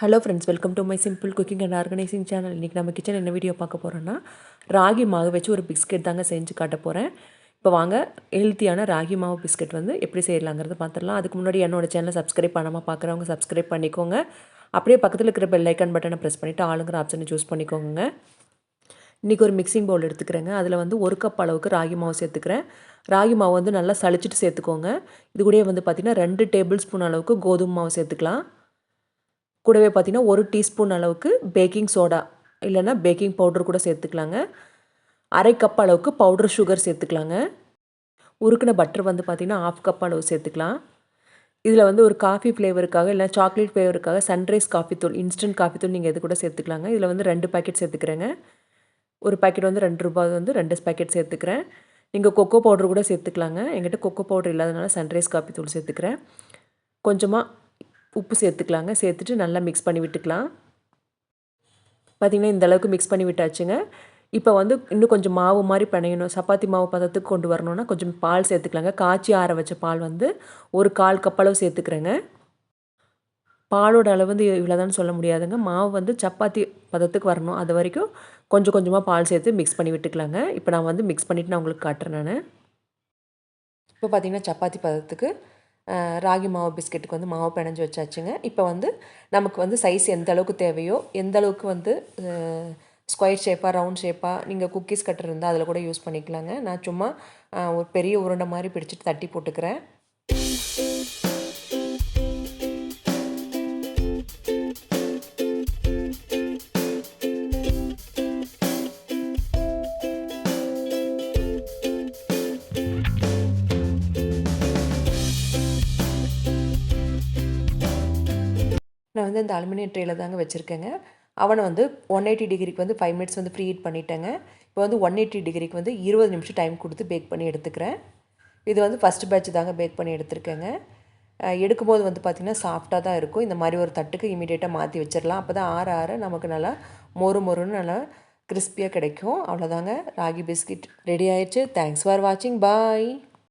Hello friends welcome to my simple cooking and organising channel இன்றைக்கி நம்ம kitchen என்ன video பார்க்க போகிறோன்னா ராகி மாவு வச்சு ஒரு பிஸ்கெட் தாங்க செஞ்சு காட்ட போகிறேன் இப்போ வாங்க ஹெல்த்தியான ராகி மாவு பிஸ்கெட் வந்து எப்படி செய்யலாங்கிறத பார்த்துடலாம். அதுக்கு முன்னாடி என்னோட சேனலை சப்ஸ்கிரைப் பண்ணாமல் பார்க்குறவங்க சப்ஸ்கிரைப் பண்ணிக்கோங்க. அப்படியே பக்கத்தில் இருக்கிற பெல் ஐக்கான் பட்டனை ப்ரெஸ் பண்ணிவிட்டு ஆளுங்கிற ஆப்ஷனை சூஸ் பண்ணிக்கோங்க. இன்றைக்கி ஒரு மிக்சிங் பவுல் எடுத்துக்கிறேங்க. அதில் வந்து ஒரு கப் அளவுக்கு ராகி மாவு சேர்த்துக்கிறேன். ராகி மாவு வந்து நல்லா சளிச்சிட்டு சேர்த்துக்கோங்க. இது கூடயே வந்து பார்த்திங்கன்னா ரெண்டு டேபிள் ஸ்பூன் அளவுக்கு கோதுமை மாவு சேர்த்துக்கலாம். கூடவே பார்த்திங்கன்னா ஒரு டீஸ்பூன் அளவுக்கு பேக்கிங் சோடா இல்லைன்னா பேக்கிங் பவுடர் கூட சேர்த்துக்கலாங்க. அரை கப் அளவுக்கு பவுடர் சுகர் சேர்த்துக்கலாங்க. உருக்கின பட்டர் வந்து பார்த்திங்கன்னா ஆஃப் கப் அளவு சேர்த்துக்கலாம். இதில் வந்து ஒரு காஃபி ஃப்ளேவருக்காக இல்லை சாக்லேட் ஃப்ளேவருக்காக சன்ரைஸ் காஃபி தூள் இன்ஸ்டன்ட் காஃபி தூள் நீங்கள் எது கூட சேர்த்துக்கலாங்க. இதில் வந்து ரெண்டு பேக்கெட் சேர்த்துக்கிறேங்க. ஒரு பேக்கெட் வந்து ரெண்டு ரூபாய் வந்து ரெண்டு பேக்கெட் சேர்த்துக்கிறேன். நீங்கள் கொக்கோ பவுடர் கூட சேர்த்துக்கலாங்க. எங்கிட்ட கொக்கோ பவுடர் இல்லாதனால சன்ரைஸ் காஃபி தூள் சேர்த்துக்கிறேன். கொஞ்சமாக உப்பு சேர்த்துக்கலாங்க. சேர்த்துட்டு நல்லா மிக்ஸ் பண்ணி விட்டுக்கலாம். பார்த்திங்கன்னா இந்த அளவுக்கு மிக்ஸ் பண்ணி விட்டாச்சுங்க. இப்போ வந்து இன்னும் கொஞ்சம் மாவு மாதிரி பிணையணும். சப்பாத்தி மாவு பதத்துக்கு கொண்டு வரணும்னா கொஞ்சம் பால் சேர்த்துக்கலாங்க. காய்ச்சி ஆற வச்ச பால் வந்து ஒரு கால் கப்பளவு சேர்த்துக்கிறேங்க. பாலோட அளவு வந்து இவ்வளோதான் சொல்ல முடியாதுங்க. மாவு வந்து சப்பாத்தி பதத்துக்கு வரணும். அது வரைக்கும் கொஞ்சம் கொஞ்சமாக பால் சேர்த்து மிக்ஸ் பண்ணி விட்டுக்கலாங்க. இப்போ நான் வந்து மிக்ஸ் பண்ணிவிட்டு நான் உங்களுக்கு காட்டுறேன் நான். இப்போ பார்த்திங்கன்னா சப்பாத்தி பதத்துக்கு ராகி மாவு பிஸ்கெட்டுக்கு வந்து மாவு பிணைஞ்சு வச்சாச்சுங்க. இப்போ வந்து நமக்கு வந்து சைஸ் எந்த அளவுக்கு தேவையோ எந்த அளவுக்கு வந்து ஸ்கொயர் ஷேப்பாக ரவுண்ட் ஷேப்பாக நீங்கள் குக்கீஸ் கட்டர் இருந்தால் அதில் கூட யூஸ் பண்ணிக்கலாங்க. நான் சும்மா ஒரு பெரிய உருண்டை மாதிரி பிடிச்சிட்டு தட்டி போட்டுக்கிறேன். நான் வந்து இந்த அலுமினியம் ட்ரேயில் தாங்க வச்சுருக்கேங்க. அவனை வந்து ஒன் எயிட்டி டிகிரிக்கு வந்து ஃபைவ் மினிட்ஸ் வந்து ப்ரீ ஹீட் பண்ணிட்டேங்க. இப்போ வந்து ஒன் எயிட்டி டிகிரிக்கு வந்து இருபது நிமிஷம் டைம் கொடுத்து பேக் பண்ணி எடுத்துக்கிறேன். இது வந்து ஃபஸ்ட் பேட்ச் தாங்க பேக் பண்ணி எடுத்துருக்கேங்க. எடுக்கும்போது வந்து பார்த்திங்கன்னா சாஃப்டாக தான் இருக்கும். இந்த மாதிரி ஒரு தட்டுக்கு இமீடியட்டாக மாற்றி வச்சிடலாம் அப்போ தான் ஆற ஆற நமக்கு நல்லா மொறு மொறுன்னு நல்லா கிறிஸ்பியாக கிடைக்கும். அவ்வளோதாங்க ராகி பிஸ்கட் ரெடி ஆயிடுச்சு. தேங்க்ஸ் ஃபார் வாட்சிங் பாய்